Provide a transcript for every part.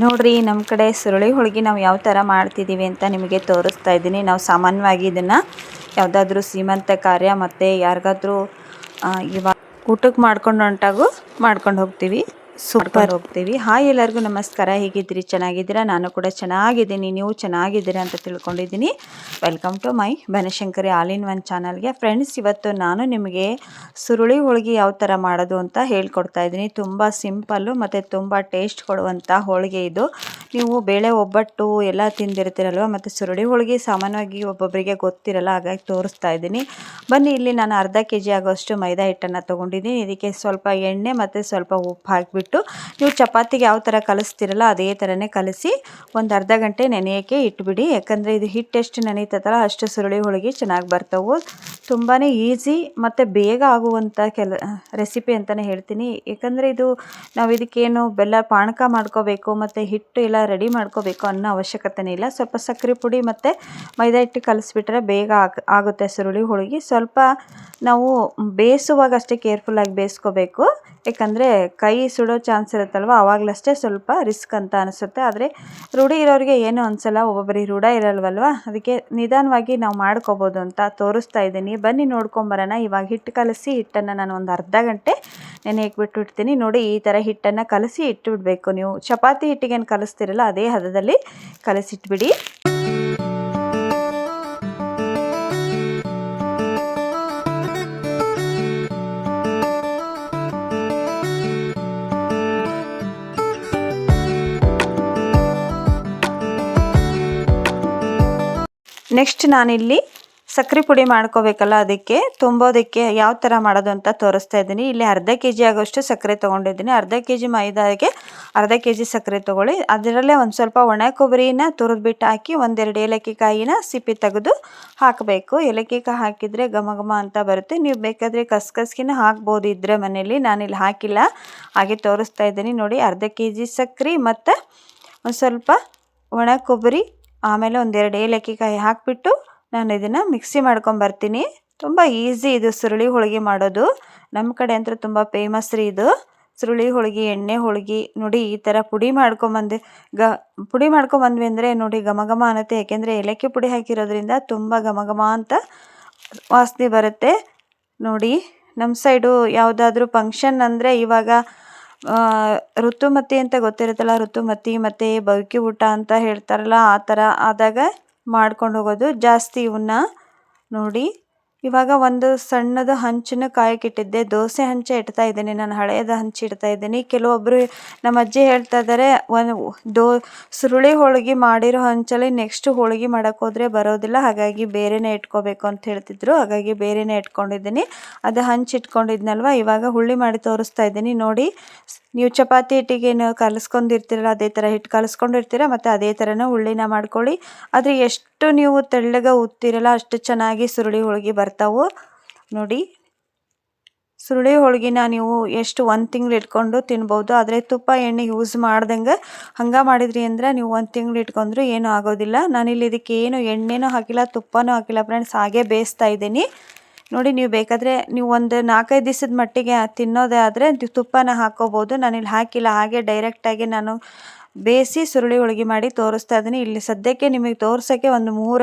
ನೋಡ್ರಿ ನಮ್ಮ ಕಡೆ ಸುರುಳಿ ಹೋಳಿಗೆ ನಾವು ಯಾವ ಥರ ಮಾಡ್ತಿದ್ದೀವಿ ಅಂತ ನಿಮಗೆ ತೋರಿಸ್ತಾ ಇದ್ದೀನಿ. ನಾವು ಸಾಮಾನ್ಯವಾಗಿ ಇದನ್ನು ಯಾವುದಾದ್ರೂ ಸೀಮಂತ ಕಾರ್ಯ ಮತ್ತು ಯಾರಿಗಾದ್ರೂ ಇವಾಗ ಊಟಕ್ಕೆ ಮಾಡ್ಕೊಂಡು ಹೊಂಟಾಗೂ ಮಾಡ್ಕೊಂಡು ಹೋಗ್ತೀವಿ. ಸೂಪರ್. ಹೋಗ್ತೀವಿ. ಹಾಯ್ ಎಲ್ಲರಿಗೂ ನಮಸ್ಕಾರ. ಹೇಗಿದ್ದೀರಿ? ಚೆನ್ನಾಗಿದ್ದೀರಾ? ನಾನು ಕೂಡ ಚೆನ್ನಾಗಿದ್ದೀನಿ. ನೀವು ಚೆನ್ನಾಗಿದ್ದೀರಾ ಅಂತ ತಿಳ್ಕೊಂಡಿದ್ದೀನಿ. Welcome to my Banashankari all in one ಚಾನಲ್ಗೆ ಫ್ರೆಂಡ್ಸ್ ಇವತ್ತು ನಾನು ನಿಮಗೆ ಸುರುಳಿ ಹೋಳಿಗೆ ಯಾವ ಥರ ಮಾಡೋದು ಅಂತ ಹೇಳ್ಕೊಡ್ತಾ ಇದ್ದೀನಿ. ತುಂಬ ಸಿಂಪಲ್ಲು ಮತ್ತು ತುಂಬ ಟೇಸ್ಟ್ ಕೊಡುವಂಥ ಹೋಳಿಗೆ ಇದು. ನೀವು ಬೇಳೆ ಒಬ್ಬಟ್ಟು ಎಲ್ಲ ತಿಂದಿರ್ತೀರಲ್ವ? ಮತ್ತು ಸುರುಳಿ ಹೋಳಿಗೆ ಸಾಮಾನ್ಯವಾಗಿ ಒಬ್ಬೊಬ್ಬರಿಗೆ ಗೊತ್ತಿರಲ್ಲ, ಹಾಗಾಗಿ ತೋರಿಸ್ತಾ ಇದ್ದೀನಿ. ಬನ್ನಿ, ಇಲ್ಲಿ ನಾನು ಅರ್ಧ ಕೆ ಜಿ ಆಗೋಷ್ಟು ಮೈದಾ ಹಿಟ್ಟನ್ನು ತೊಗೊಂಡಿದ್ದೀನಿ. ಇದಕ್ಕೆ ಸ್ವಲ್ಪ ಎಣ್ಣೆ ಮತ್ತು ಸ್ವಲ್ಪ ಉಪ್ಪು ಹಾಕಿಬಿಟ್ಟು ನೀವು ಚಪಾತಿಗೆ ಯಾವ ಥರ ಕಲಿಸ್ತೀರಲ್ಲ ಅದೇ ಥರನೇ ಕಲಸಿ ಒಂದು ಅರ್ಧ ಗಂಟೆ ನೆನೆಯೋಕ್ಕೆ ಇಟ್ಬಿಡಿ. ಯಾಕಂದರೆ ಇದು ಹಿಟ್ಟು ಎಷ್ಟು ನೆನೀತದಲ್ಲ ಅಷ್ಟು ಸುರುಳಿ ಹೋಳಿಗೆ ಚೆನ್ನಾಗಿ ಬರ್ತವೆ. ತುಂಬಾ ಈಸಿ ಮತ್ತು ಬೇಗ ಆಗುವಂಥ ಕೆಲ, ರೆಸಿಪಿ ಅಂತಲೇ ಹೇಳ್ತೀನಿ. ಯಾಕಂದರೆ ಇದು ನಾವು ಇದಕ್ಕೇನು ಬೆಲ್ಲ ಪಾನಕ ಮಾಡ್ಕೋಬೇಕು ಮತ್ತು ಹಿಟ್ಟು ಎಲ್ಲ ರೆಡಿ ಮಾಡ್ಕೋಬೇಕು ಅನ್ನೋ ಅವಶ್ಯಕತೆನೇ ಇಲ್ಲ. ಸ್ವಲ್ಪ ಸಕ್ಕರೆ ಪುಡಿ ಮತ್ತು ಮೈದಾ ಹಿಟ್ಟು ಕಲಿಸ್ಬಿಟ್ರೆ ಬೇಗ ಆಗ, ಆಗುತ್ತೆ ಸುರುಳಿ ಹೋಳಿಗೆ. ಸ್ವಲ್ಪ ನಾವು ಬೇಯಿಸುವಾಗ ಅಷ್ಟೇ ಕೇರ್ಫುಲ್ಲಾಗಿ ಬೇಯಿಸ್ಕೋಬೇಕು. ಯಾಕಂದರೆ ಕೈ ಸುಡೋ ಚಾನ್ಸ್ ಇರುತ್ತಲ್ವ? ಆವಾಗಲಷ್ಟೇ ಸ್ವಲ್ಪ ರಿಸ್ಕ್ ಅಂತ ಅನಿಸುತ್ತೆ. ಆದರೆ ರೂಢಿ ಇರೋರಿಗೆ ಏನು ಅನಿಸಲ್ಲ ಒಬ್ಬೊಬ್ಬರಿಗೆ ರೂಢ ಇರಲ್ವಲ್ವ? ಅದಕ್ಕೆ ನಿಧಾನವಾಗಿ ನಾವು ಮಾಡ್ಕೋಬೋದು ಅಂತ ತೋರಿಸ್ತಾ ಇದ್ದೀನಿ. ಬನ್ನಿ ನೋಡ್ಕೊಂಬರೋಣ. ಇವಾಗ ಹಿಟ್ಟು ಕಲಸಿ ಹಿಟ್ಟನ್ನು ನಾನು ಒಂದು ಅರ್ಧ ಗಂಟೆ ನೆನೆ ಇಟ್ಬಿಟ್ಟು ಇಡ್ತೀನಿ ನೋಡಿ ಈ ಥರ ಹಿಟ್ಟನ್ನು ಕಲಸಿ ಇಟ್ಟುಬಿಡಬೇಕು ನೀವು. ಚಪಾತಿ ಹಿಟ್ಟಿಗೇನು ಕಲಿಸ್ತಿರಲ್ಲ, ಅದೇ ಹದದಲ್ಲಿ ಕಲಸಿಟ್ಬಿಡಿ. ನೆಕ್ಸ್ಟ್ ನಾನಿಲ್ಲಿ ಸಕ್ಕರೆ ಪುಡಿ ಮಾಡ್ಕೋಬೇಕಲ್ಲ ಅದಕ್ಕೆ, ತುಂಬೋದಕ್ಕೆ ಯಾವ ಥರ ಮಾಡೋದು ಅಂತ ತೋರಿಸ್ತಾ ಇದ್ದೀನಿ. ಇಲ್ಲಿ ಅರ್ಧ ಕೆ ಜಿ ಆಗೋಷ್ಟು ಸಕ್ಕರೆ ತೊಗೊಂಡಿದ್ದೀನಿ. ಅರ್ಧ ಕೆ ಜಿ ಮೈದಾಗೆ ಅರ್ಧ ಕೆ ಜಿ ಸಕ್ಕರೆ ತೊಗೊಳ್ಳಿ. ಅದರಲ್ಲೇ ಒಂದು ಸ್ವಲ್ಪ ಒಣ ಕೊಬ್ಬರಿನ ತುರಿದ್ಬಿಟ್ಟು ಹಾಕಿ ಒಂದೆರಡು ಏಲಕ್ಕಿ ಕಾಯಿನ ಸಿಪ್ಪಿ ತೆಗೆದು ಹಾಕಬೇಕು. ಏಲಕ್ಕಿ ಕಾಯಿ ಹಾಕಿದರೆ ಘಮ ಘಮ ಅಂತ ಬರುತ್ತೆ. ನೀವು ಬೇಕಾದರೆ ಕಸ್ಕಸ್ಗಿನ ಹಾಕ್ಬೋದು ಇದ್ದರೆ ಮನೇಲಿ ನಾನಿಲ್ಲಿ ಹಾಕಿಲ್ಲ. ಹಾಗೆ ತೋರಿಸ್ತಾ ಇದ್ದೀನಿ. ನೋಡಿ, ಅರ್ಧ ಕೆ ಜಿ ಸಕ್ಕರೆ ಮತ್ತು ಒಂದು ಸ್ವಲ್ಪ ಒಣ ಕೊಬ್ಬರಿ ಆಮೇಲೆ ಒಂದೆರಡು ಏಲಕ್ಕಿ ಕಾಯಿ ಹಾಕಿಬಿಟ್ಟು ನಾನು ಇದನ್ನು ಮಿಕ್ಸಿ ಮಾಡ್ಕೊಂಬರ್ತೀನಿ ತುಂಬ ಈಸಿ ಇದು ಸುರುಳಿ ಹೋಳಿಗೆ ಮಾಡೋದು. ನಮ್ಮ ಕಡೆ ಅಂತೂ ತುಂಬ ಫೇಮಸ್ ರೀ ಇದು. ಸುರುಳಿ ಹೋಳಿಗೆ, ಎಣ್ಣೆ ಹೋಳಿಗೆ, ನೋಡಿ ಈ ಥರ ಪುಡಿ ಮಾಡ್ಕೊಂಬಂದು ಗ, ಪುಡಿ ಮಾಡ್ಕೊಂಬಂದ್ವಿ ಅಂದರೆ ನೋಡಿ ಘಮ ಘಮ ಅನ್ನತ್ತೆ. ಯಾಕೆಂದರೆ ಏಲಕ್ಕಿ ಪುಡಿ ಹಾಕಿರೋದ್ರಿಂದ ತುಂಬ ಘಮ ಘಮ ಅಂತ ವಾಸನೆ ಬರುತ್ತೆ. ನೋಡಿ ನಮ್ಮ ಸೈಡು ಯಾವುದಾದ್ರೂ ಫಂಕ್ಷನ್ ಅಂದರೆ ಇವಾಗ ಋತುಮತಿ ಅಂತ ಗೊತ್ತಿರುತ್ತಲ್ಲ, ಋತುಮತಿ ಮತ್ತು ಬೌಕಿ ಊಟ ಅಂತ ಹೇಳ್ತಾರಲ್ಲ, ಆ ಥರ ಆದಾಗ ಮಾಡ್ಕೊಂಡು ಹೋಗೋದು. ಜಾಸ್ತಿ ಇವನ್ನ ನೋಡಿ ಇವಾಗ ಒಂದು ಸಣ್ಣದು ಹಂಚನ್ನು ಕಾಯಕ್ಕಿಟ್ಟಿದ್ದೆ ದೋಸೆ ಹಂಚೆ ಇಡ್ತಾ ಇದ್ದೀನಿ. ನಾನು ಹಳೆಯದ ಹಂಚು ಇಡ್ತಾ ಇದ್ದೀನಿ. ಕೆಲವೊಬ್ಬರು ನಮ್ಮ ಅಜ್ಜಿ ಹೇಳ್ತಾ ಇದ್ದಾರೆ, ಒಂದು ದೋ, ಸುರುಳಿ ಹೋಳಿಗೆ ಮಾಡಿರೋ ಹಂಚಲ್ಲಿ ನೆಕ್ಸ್ಟ್ ಹೋಳಿಗೆ ಮಾಡೋಕ್ಕೆ ಹೋದರೆ ಬರೋದಿಲ್ಲ. ಹಾಗಾಗಿ ಬೇರೆನೇ ಇಟ್ಕೋಬೇಕು ಅಂತ ಹೇಳ್ತಿದ್ರು. ಹಾಗಾಗಿ ಬೇರೆನೇ ಇಟ್ಕೊಂಡಿದ್ದೀನಿ. ಅದು ಹಂಚು ಇಟ್ಕೊಂಡಿದ್ನಲ್ವ? ಇವಾಗ ಹುಳಿ ಮಾಡಿ ತೋರಿಸ್ತಾ ಇದ್ದೀನಿ. ನೋಡಿ ನೀವು ಚಪಾತಿ ಹಿಟ್ಟಿಗೇನು ಕಲಿಸ್ಕೊಂಡಿರ್ತೀರಲ್ಲ, ಅದೇ ಥರ ಹಿಟ್ಟು ಕಲಸ್ಕೊಂಡಿರ್ತೀರ, ಮತ್ತು ಅದೇ ಥರನೇ ಉಳ್ಳಿನ ಮಾಡ್ಕೊಳ್ಳಿ. ಆದರೆ ಎಷ್ಟು ನೀವು ತೆಳ್ಳಗೆ ಉತ್ತಿರಲ್ಲ, ಅಷ್ಟು ಚೆನ್ನಾಗಿ ಸುರುಳಿ ಹೋಳಿಗೆ ಬರ್ತಾವೆ. ನೋಡಿ, ಸುರುಳಿ ಹೋಳಿಗೆನ ನೀವು ಎಷ್ಟು ಒಂದು ತಿಂಗಳು ಇಟ್ಕೊಂಡು ತಿನ್ಬೋದು. ಆದರೆ ತುಪ್ಪ, ಎಣ್ಣೆ ಯೂಸ್ ಮಾಡ್ದಂಗೆ ಹಂಗೆ ಮಾಡಿದ್ರಿ ಅಂದರೆ ನೀವು ಒಂದು ತಿಂಗಳು ಇಟ್ಕೊಂಡ್ರು ಏನೂ ಆಗೋದಿಲ್ಲ. ನಾನಿಲ್ಲಿ ಇದಕ್ಕೆ ಏನು ಎಣ್ಣೆನೂ ಹಾಕಿಲ್ಲ, ತುಪ್ಪನೂ ಹಾಕಿಲ್ಲ ಫ್ರೆಂಡ್ಸ್ ಹಾಗೆ ಬೇಯಿಸ್ತಾ ಇದ್ದೀನಿ. ನೋಡಿ, ನೀವು ಬೇಕಾದರೆ ನೀವು ಒಂದು ನಾಲ್ಕೈದು ದಿವಸದ ಮಟ್ಟಿಗೆ ತಿನ್ನೋದೇ ಆದರೆ ತುಪ್ಪನ ಹಾಕ್ಕೋಬೋದು ನಾನಿಲ್ಲಿ ಹಾಕಿಲ್ಲ, ಹಾಗೆ ಡೈರೆಕ್ಟಾಗಿ ನಾನು ಬೇಯಿಸಿ ಸುರುಳಿ ಹೋಳಿಗೆ ಮಾಡಿ ತೋರಿಸ್ತಾ ಇದ್ದೀನಿ. ಇಲ್ಲಿ ಸದ್ಯಕ್ಕೆ ನಿಮಗೆ ತೋರ್ಸೋಕ್ಕೆ ಒಂದು ಮೂರ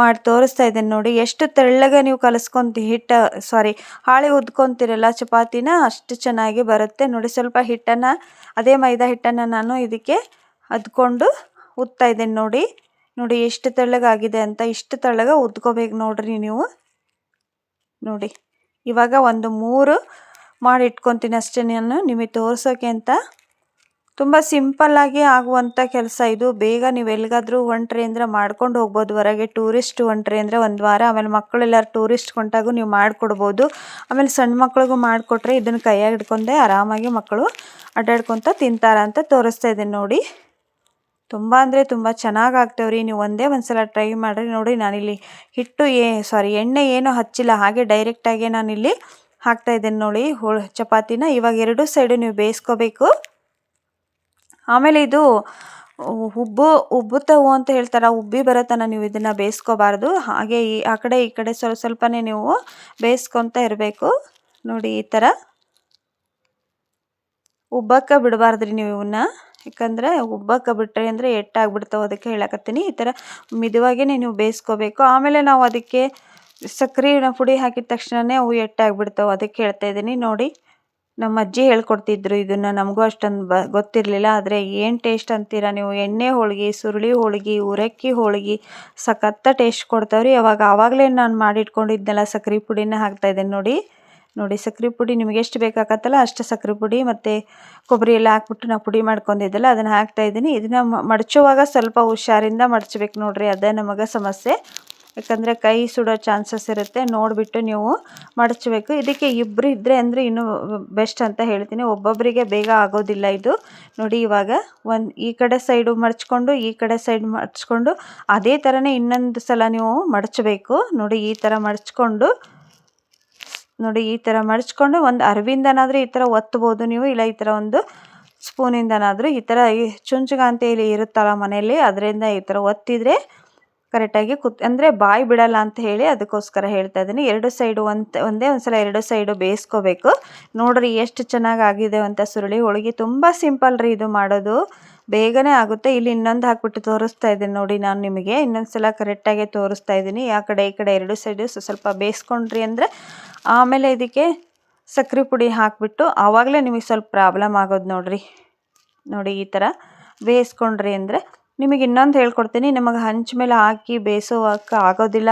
ಮಾಡಿ ತೋರಿಸ್ತಾ ಇದ್ದೀನಿ ನೋಡಿ. ಎಷ್ಟು ತೆಳ್ಳಗೆ ನೀವು ಕಲಿಸ್ಕೊಂತ ಹಿಟ್ಟು ಸಾರಿ ಹಾಳೆ ಉದ್ಕೊತಿರಲ್ಲ ಚಪಾತಿನ, ಅಷ್ಟು ಚೆನ್ನಾಗಿ ಬರುತ್ತೆ. ನೋಡಿ, ಸ್ವಲ್ಪ ಹಿಟ್ಟನ್ನು, ಅದೇ ಮೈದಾ ಹಿಟ್ಟನ್ನು ನಾನು ಇದಕ್ಕೆ ಅದ್ಕೊಂಡು ಉತ್ತಾ ಇದ್ದೀನಿ ನೋಡಿ. ನೋಡಿ, ಎಷ್ಟು ತೆಳ್ಳಗಾಗಿದೆ ಅಂತ, ಇಷ್ಟು ತೆಳ್ಳಗೆ ಉದ್ಕೋಬೇಕು ನೋಡ್ರಿ ನೀವು. ನೋಡಿ. ಇವಾಗ ಒಂದು ಮೂರು ಮಾಡಿ ಇಟ್ಕೊತೀನಿ ಅಷ್ಟೇ ನಾನು, ನಿಮಗೆ ತೋರಿಸೋಕೆ ಅಂತ. ತುಂಬ ಸಿಂಪಲ್ಲಾಗಿ ಆಗುವಂಥ ಕೆಲಸ ಇದು. ಬೇಗ ನೀವು ಎಲ್ಲಿಗಾದರೂ ಹೊಂಟ್ರಿ ಅಂದರೆ ಮಾಡ್ಕೊಂಡು ಹೋಗ್ಬೋದು. ಹೊರಗೆ ಟೂರಿಸ್ಟ್ ಹೊಂಟ್ರಿ ಅಂದರೆ ಒಂದು ವಾರ, ಆಮೇಲೆ ಮಕ್ಕಳೆಲ್ಲರೂ ಟೂರಿಸ್ಟ್ ಹೊಂಟಾಗೂ ನೀವು ಮಾಡಿಕೊಡ್ಬೋದು. ಆಮೇಲೆ ಸಣ್ಣ ಮಕ್ಕಳಿಗೂ ಮಾಡಿಕೊಟ್ರೆ ಇದನ್ನು ಕೈಯಾಗಿ ಹಿಡ್ಕೊಂಡೆ ಆರಾಮಾಗಿ ಮಕ್ಕಳು ಅಡ್ಡಾಡ್ಕೊತ ತಿಂತಾರ ಅಂತ ತೋರಿಸ್ತಾ ಇದ್ದೀನಿ ನೋಡಿ. ತುಂಬ ಅಂದರೆ ತುಂಬ ಚೆನ್ನಾಗಿ ಆಗ್ತೇವ್ರಿ. ನೀವು ಒಂದೇ ಒಂದು ಸಲ ಟ್ರೈ ಮಾಡಿರಿ. ನೋಡಿ ನಾನಿಲ್ಲಿ ಹಿಟ್ಟು ಏ ಸಾರಿ ಎಣ್ಣೆ ಏನೂ ಹಚ್ಚಿಲ್ಲ. ಹಾಗೆ ಡೈರೆಕ್ಟಾಗೆ ನಾನಿಲ್ಲಿ ಹಾಕ್ತಾ ಇದ್ದೇನೆ ನೋಡಿ. ಹೋಳು ಚಪಾತಿನ ಇವಾಗ ಎರಡು ಸೈಡು ನೀವು ಬೇಯಿಸ್ಕೋಬೇಕು. ಆಮೇಲೆ ಇದು ಉಬ್ಬು ಉಬ್ಬುತ್ತವು ಅಂತ ಹೇಳ್ತಾರೆ, ಉಬ್ಬಿ ಬರೋ ನೀವು ಇದನ್ನು ಬೇಯಿಸ್ಕೋಬಾರ್ದು. ಹಾಗೆ ಈ, ಆ ಕಡೆ ಈ ಕಡೆ ಸ್ವಲ್ಪ ಸ್ವಲ್ಪನೇ ನೀವು ಬೇಯಿಸ್ಕೊತ ಇರಬೇಕು. ನೋಡಿ ಈ ಥರ ಉಬ್ಬಕ್ಕೆ ಬಿಡಬಾರ್ದ್ರಿ ನೀವು ಇವನ್ನ ಯಾಕಂದ್ರೆ ಉಬ್ಬಕ್ಕೆ ಬಿಟ್ರಿ ಅಂದರೆ ಎಟ್ಟಾಗ್ಬಿಡ್ತಾವೆ ಅದಕ್ಕೆ ಹೇಳಕತ್ತೀನಿ. ಈ ಥರ ಮಿದುವಾಗೇ ನೀವು ಬೇಯಿಸ್ಕೋಬೇಕು. ಆಮೇಲೆ ನಾವು ಅದಕ್ಕೆ ಸಕ್ಕರೆ ಪುಡಿ ಹಾಕಿದ ತಕ್ಷಣವೇ ಅವು ಎಟ್ಟಾಗ್ಬಿಡ್ತಾವೆ ಅದಕ್ಕೆ ಹೇಳ್ತಾ ಇದ್ದೀನಿ. ನೋಡಿ, ನಮ್ಮ ಅಜ್ಜಿ ಹೇಳ್ಕೊಡ್ತಿದ್ರು ಇದನ್ನು. ನಮಗೂ ಅಷ್ಟೊಂದು ಬ ಗೊತ್ತಿರಲಿಲ್ಲ. ಆದರೆ ಏನು ಟೇಸ್ಟ್ ಅಂತೀರಾ ನೀವು? ಎಣ್ಣೆ ಹೋಳಿಗೆ, ಸುರುಳಿ ಹೋಳಿಗೆ, ಉರಕ್ಕಿ ಹೋಳಿಗೆ, ಸಖತ್ತ ಟೇಸ್ಟ್ ಕೊಡ್ತಾವ್ರಿ. ಅವಾಗ ಆವಾಗಲೇ ನಾನು ಮಾಡಿಟ್ಕೊಂಡಿದ್ನೆಲ್ಲ ಸಕ್ರೆ ಪುಡಿನ ಹಾಕ್ತಾಯಿದ್ದೇನೆ ನೋಡಿ. ನೋಡಿ, ಸಕ್ರೆ ಪುಡಿ ನಿಮಗೆ ಎಷ್ಟು ಬೇಕಾಗತ್ತಲ್ಲ ಅಷ್ಟು ಸಕ್ರೆ ಪುಡಿ ಮತ್ತು ಕೊಬ್ಬರಿ ಎಲ್ಲ ಹಾಕ್ಬಿಟ್ಟು ನಾವು ಪುಡಿ ಮಾಡ್ಕೊಂಡಿದ್ದೆಲ್ಲ, ಅದನ್ನು ಹಾಕ್ತಾಯಿದ್ದೀನಿ ಇದನ್ನು ಮಡಚುವಾಗ ಸ್ವಲ್ಪ ಹುಷಾರಿಂದ ಮಡಚಬೇಕು ನೋಡಿರಿ, ಅದೇ ನಮಗೆ ಸಮಸ್ಯೆ. ಯಾಕಂದರೆ ಕೈ ಸುಡೋ ಚಾನ್ಸಸ್ ಇರುತ್ತೆ, ನೋಡಿಬಿಟ್ಟು ನೀವು ಮಡಚಬೇಕು. ಇದಕ್ಕೆ ಇಬ್ಬರು ಇದ್ದರೆ ಅಂದರೆ ಇನ್ನೂ ಬೆಸ್ಟ್ ಅಂತ ಹೇಳ್ತೀನಿ. ಒಬ್ಬೊಬ್ಬರಿಗೆ ಬೇಗ ಆಗೋದಿಲ್ಲ ಇದು. ನೋಡಿ, ಇವಾಗ ಒಂದು ಈ ಕಡೆ ಸೈಡು ಮಡಚ್ಕೊಂಡು, ಈ ಕಡೆ ಸೈಡ್ ಮಡಚ್ಕೊಂಡು, ಅದೇ ಥರನೇ ಇನ್ನೊಂದು ಸಲ ನೀವು ಮಡಚಬೇಕು. ನೋಡಿ, ಈ ಥರ ಮಡಚ್ಕೊಂಡು ನೋಡಿ, ಈ ಥರ ಮಡಚ್ಕೊಂಡು ಒಂದು ಅರಿವಿಂದನಾದರೂ ಈ ಥರ ಒತ್ತಬೋದು ನೀವು. ಇಲ್ಲ, ಈ ಥರ ಒಂದು ಸ್ಪೂನಿಂದನಾದರೂ ಈ ಥರ ಈ ಚುಂಚುಗಾಂತಿ ಇಲ್ಲಿ ಇರುತ್ತಲ್ಲ ಮನೆಯಲ್ಲಿ, ಅದರಿಂದ ಈ ಥರ ಒತ್ತಿದರೆ ಕರೆಕ್ಟಾಗಿ ಕುತ್, ಅಂದರೆ ಬಾಯಿ ಬಿಡಲ್ಲ ಅಂತ ಹೇಳಿ ಅದಕ್ಕೋಸ್ಕರ ಹೇಳ್ತಾ ಇದ್ದೀನಿ. ಎರಡು ಸೈಡು ಒಂದು, ಒಂದೇ ಒಂದು ಸಲ ಎರಡು ಸೈಡು ಬೇಯಿಸ್ಕೋಬೇಕು. ನೋಡ್ರಿ, ಎಷ್ಟು ಚೆನ್ನಾಗಿ ಆಗಿದೆ ಅಂತ ಸುರುಳಿ. ಹೋಳಿಗೆ ತುಂಬ ಸಿಂಪಲ್ ರೀ ಇದು ಮಾಡೋದು. ಬೇಗನೆ ಆಗುತ್ತೆ. ಇಲ್ಲಿ ಇನ್ನೊಂದು ಹಾಕ್ಬಿಟ್ಟು ತೋರಿಸ್ತಾ ಇದ್ದೀನಿ ನೋಡಿ ನಾನು ನಿಮಗೆ. ಇನ್ನೊಂದು ಸಲ ಕರೆಕ್ಟಾಗಿ ತೋರಿಸ್ತಾ ಇದ್ದೀನಿ. ಆ ಕಡೆ, ಈ ಕಡೆ ಎರಡು ಸೈಡು ಸ್ವಲ್ಪ ಬೇಯಿಸ್ಕೊಂಡ್ರಿ ಅಂದರೆ ಆಮೇಲೆ ಇದಕ್ಕೆ ಸಕ್ಕರೆ ಪುಡಿ ಹಾಕಿಬಿಟ್ಟು ಆವಾಗಲೇ ನಿಮಗೆ ಸ್ವಲ್ಪ ಪ್ರಾಬ್ಲಮ್ ಆಗೋದು ನೋಡಿರಿ. ನೋಡಿ ಈ ಥರ ಬೇಯಿಸ್ಕೊಂಡ್ರಿ ಅಂದರೆ ನಿಮಗೆ ಇನ್ನೊಂದು ಹೇಳ್ಕೊಡ್ತೀನಿ. ನಿಮಗೆ ಹಂಚ ಮೇಲೆ ಹಾಕಿ ಬೇಯಿಸೋಕೆ ಆಗೋದಿಲ್ಲ.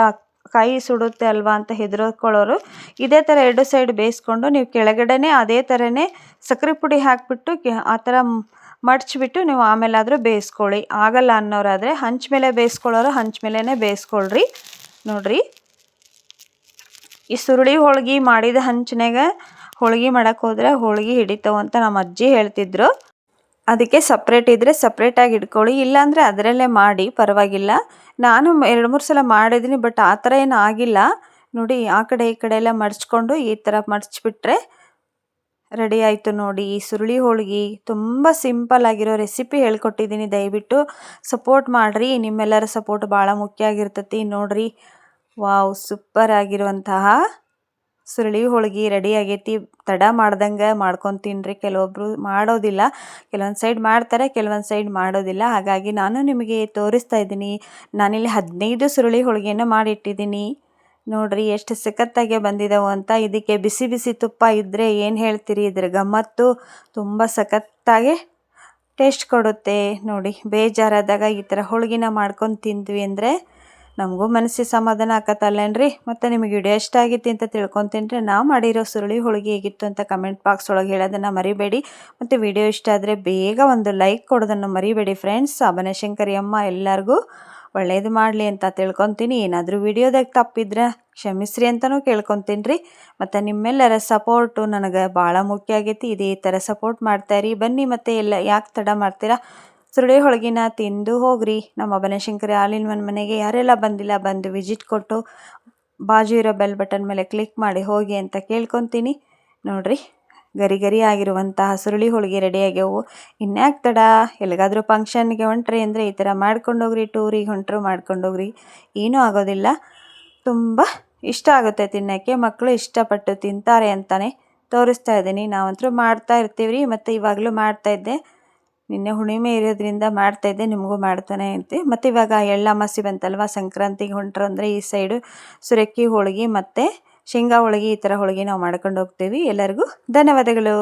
ಕೈ ಸುಡುತ್ತೆ ಅಲ್ವಾ ಅಂತ ಹೆದರ್ಕೊಳ್ಳೋರು ಇದೇ ಥರ ಎರಡು ಸೈಡ್ ಬೇಯಿಸ್ಕೊಂಡು ನೀವು ಕೆಳಗಡೆನೇ ಅದೇ ಥರನೇ ಸಕ್ಕರೆ ಪುಡಿ ಹಾಕಿಬಿಟ್ಟು ಆ ಥರ ಮಡಚಿಬಿಟ್ಟು ನೀವು ಆಮೇಲಾದರೂ ಬೇಯಿಸ್ಕೊಳ್ಳಿ. ಆಗಲ್ಲ ಅನ್ನೋರಾದರೆ ಹಂಚ ಮೇಲೆ ಬೇಯಿಸ್ಕೊಳ್ಳೋರು ಹಂಚ ಮೇಲೇ ಬೇಯಿಸ್ಕೊಳ್ರಿ. ನೋಡಿರಿ. ಈ ಸುರುಳಿ ಹೋಳ್ಗೆ ಮಾಡಿದ ಹಂಚಿನಾಗ ಹೋಳ್ಗೆ ಮಾಡಕ್ಕೆ ಹೋದ್ರೆ ಹೋಳ್ಗೆ ಹಿಡಿತಾವೆ ಅಂತ ನಮ್ಮ ಅಜ್ಜಿ ಹೇಳ್ತಿದ್ರು. ಅದಕ್ಕೆ ಸಪ್ರೇಟ್ ಇದ್ದರೆ ಸಪ್ರೇಟಾಗಿ ಇಟ್ಕೊಳ್ಳಿ ಇಲ್ಲಾಂದರೆ ಅದರಲ್ಲೇ ಮಾಡಿ, ಪರವಾಗಿಲ್ಲ. ನಾನು ಎರಡು ಮೂರು ಸಲ ಮಾಡಿದ್ದೀನಿ ಬಟ್ ಆ ಥರ ಏನು ಆಗಿಲ್ಲ. ನೋಡಿ, ಆ ಕಡೆ ಈ ಕಡೆ ಎಲ್ಲ ಮಡಚ್ಕೊಂಡು ಈ ಥರ ಮಡಚ್ಬಿಟ್ರೆ ರೆಡಿ ಆಯಿತು ನೋಡಿ. ಈ ಸುರುಳಿ ಹೋಳ್ಗೆ ತುಂಬ ಸಿಂಪಲ್ ಆಗಿರೋ ರೆಸಿಪಿ ಹೇಳ್ಕೊಟ್ಟಿದ್ದೀನಿ. ದಯವಿಟ್ಟು ಸಪೋರ್ಟ್ ಮಾಡಿರಿ. ನಿಮ್ಮೆಲ್ಲರ ಸಪೋರ್ಟ್ ಭಾಳ ಮುಖ್ಯ ಆಗಿರ್ತೈತಿ. ನೋಡಿರಿ. ವಾವ್, ಸೂಪರ್ ಆಗಿರುವಂತಹ ಸುರುಳಿ ಹೋಳಿಗೆ ರೆಡಿ ಆಗೈತಿ. ತಡ ಮಾಡ್ದಂಗೆ ಮಾಡ್ಕೊಂಡು ತಿನ್ನಿರಿ ಕೆಲವೊಬ್ಬರು ಮಾಡೋದಿಲ್ಲ. ಕೆಲವೊಂದು ಸೈಡ್ ಮಾಡ್ತಾರೆ, ಕೆಲವೊಂದು ಸೈಡ್ ಮಾಡೋದಿಲ್ಲ. ಹಾಗಾಗಿ ನಾನು ನಿಮಗೆ ತೋರಿಸ್ತಾ ಇದ್ದೀನಿ. ನಾನಿಲ್ಲಿ ಹದಿನೈದು ಸುರುಳಿ ಹೋಳಿಗೆಯನ್ನು ಮಾಡಿಟ್ಟಿದ್ದೀನಿ. ನೋಡಿರಿ ಎಷ್ಟು ಸಖತ್ತಾಗೆ ಬಂದಿದ್ದಾವೆ ಅಂತ. ಇದಕ್ಕೆ ಬಿಸಿ ಬಿಸಿ ತುಪ್ಪ ಇದ್ದರೆ ಏನು ಹೇಳ್ತೀರಿ? ಇದ್ರ ಗಮ್ಮತ್ತು. ತುಂಬ ಸಖತ್ತಾಗೆ ಟೇಸ್ಟ್ ಕೊಡುತ್ತೆ. ನೋಡಿ, ಬೇಜಾರಾದಾಗ ಈ ಥರ ಹೋಳಿಗೆನ ಮಾಡ್ಕೊಂಡು ತಿಂದ್ವಿ ಅಂದರೆ ನಮಗೂ ಮನಸ್ಸಿಗೆ ಸಮಾಧಾನ ಆಕತ್ತಲ್ಲೇನ್ರಿ? ಮತ್ತು ನಿಮಗೆ ವಿಡಿಯೋ ಇಷ್ಟ ಆಗಿತ್ತು ಅಂತ ತಿಳ್ಕೊತೀನಿ ನಾವು ಮಾಡಿರೋ ಸುರುಳಿ ಹೋಳಿಗೆ ಹೇಗಿತ್ತು ಅಂತ ಕಮೆಂಟ್ ಬಾಕ್ಸ್ ಒಳಗೆ ಹೇಳೋದನ್ನು ಮರಿಬೇಡಿ. ಮತ್ತು ವಿಡಿಯೋ ಇಷ್ಟ ಆದರೆ ಬೇಗ ಒಂದು ಲೈಕ್ ಕೊಡೋದನ್ನು ಮರಿಬೇಡಿ ಫ್ರೆಂಡ್ಸ್ ಅಭನಶಂಕರಿ ಅಮ್ಮ ಎಲ್ಲರಿಗೂ ಒಳ್ಳೇದು ಮಾಡಲಿ ಅಂತ ತಿಳ್ಕೊತೀನಿ. ಏನಾದರೂ ವಿಡಿಯೋದಾಗ ತಪ್ಪಿದ್ರೆ ಕ್ಷಮಿಸ್ರಿ ಅಂತಲೂ ಕೇಳ್ಕೊತೀನಿ ರೀ ಮತ್ತು ನಿಮ್ಮೆಲ್ಲರ ಸಪೋರ್ಟು ನನಗೆ ಭಾಳ ಮುಖ್ಯ ಆಗೈತಿ. ಇದೇ ಥರ ಸಪೋರ್ಟ್ ಮಾಡ್ತಾಯಿರಿ ಬನ್ನಿ ಮತ್ತು ಎಲ್ಲ ಯಾಕೆ ತಡ ಮಾಡ್ತೀರಾ? ಸುರುಳಿ ಹೋಳಿಗೆನ ತಿಂದು ಹೋಗ್ರಿ. ನಮ್ಮ ಬನಶಂಕರಿ ಹಾಲಿನ ಮನೆ ಮನೆಗೆ ಯಾರೆಲ್ಲ ಬಂದಿಲ್ಲ ಬಂದು ವಿಸಿಟ್ ಕೊಟ್ಟು ಬಾಜು ಇರೋ ಬೆಲ್ ಬಟನ್ ಮೇಲೆ ಕ್ಲಿಕ್ ಮಾಡಿ ಹೋಗಿ ಅಂತ ಕೇಳ್ಕೊತೀನಿ. ನೋಡಿರಿ, ಗರಿ ಗರಿ ಆಗಿರುವಂತಹ ಸುರುಳಿ ಹೋಳಿಗೆ ರೆಡಿಯಾಗ್ಯವು ಇನ್ಯಾಕೆ ತಡ? ಎಲ್ಲಿಗಾದರೂ ಫಂಕ್ಷನ್ಗೆ ಹೊಂಟ್ರಿ ಅಂದರೆ ಈ ಥರ ಮಾಡ್ಕೊಂಡೋಗ್ರಿ ಟೂರಿಗೆ ಹೊಂಟ್ರು ಮಾಡ್ಕೊಂಡೋಗ್ರಿ ಏನೂ ಆಗೋದಿಲ್ಲ. ತುಂಬ ಇಷ್ಟ ಆಗುತ್ತೆ ತಿನ್ನೋಕ್ಕೆ ಮಕ್ಕಳು ಇಷ್ಟಪಟ್ಟು ತಿಂತಾರೆ ಅಂತಲೇ ತೋರಿಸ್ತಾ ಇದ್ದೀನಿ. ನಾವಂತರೂ ಮಾಡ್ತಾ ಇರ್ತೀವಿ ರೀ ಮತ್ತು ಇವಾಗಲೂ ಮಾಡ್ತಾಯಿದ್ದೆ ನಿನ್ನೆ ಹುಣ್ಣಿಮೆ ಇರೋದ್ರಿಂದ ಮಾಡ್ತಾಯಿದ್ದೆ ನಿಮಗೂ ಮಾಡ್ತಾನೆ ಅಂತೆ ಮತ್ತು ಇವಾಗ ಎಳ್ಳಮಾಸಿ ಬಂತಲ್ವ, ಸಂಕ್ರಾಂತಿಗೆ ಹೊಂಟ್ರು ಈ ಸೈಡು ಸುರಕ್ಕಿ ಹೋಳಿಗೆ ಮತ್ತು ಶೇಂಗಾ ಹೋಳಿಗೆ ಈ ಥರ ಹೋಳಿಗೆ ನಾವು ಮಾಡ್ಕೊಂಡು ಹೋಗ್ತೀವಿ. ಎಲ್ಲರಿಗೂ ಧನ್ಯವಾದಗಳು.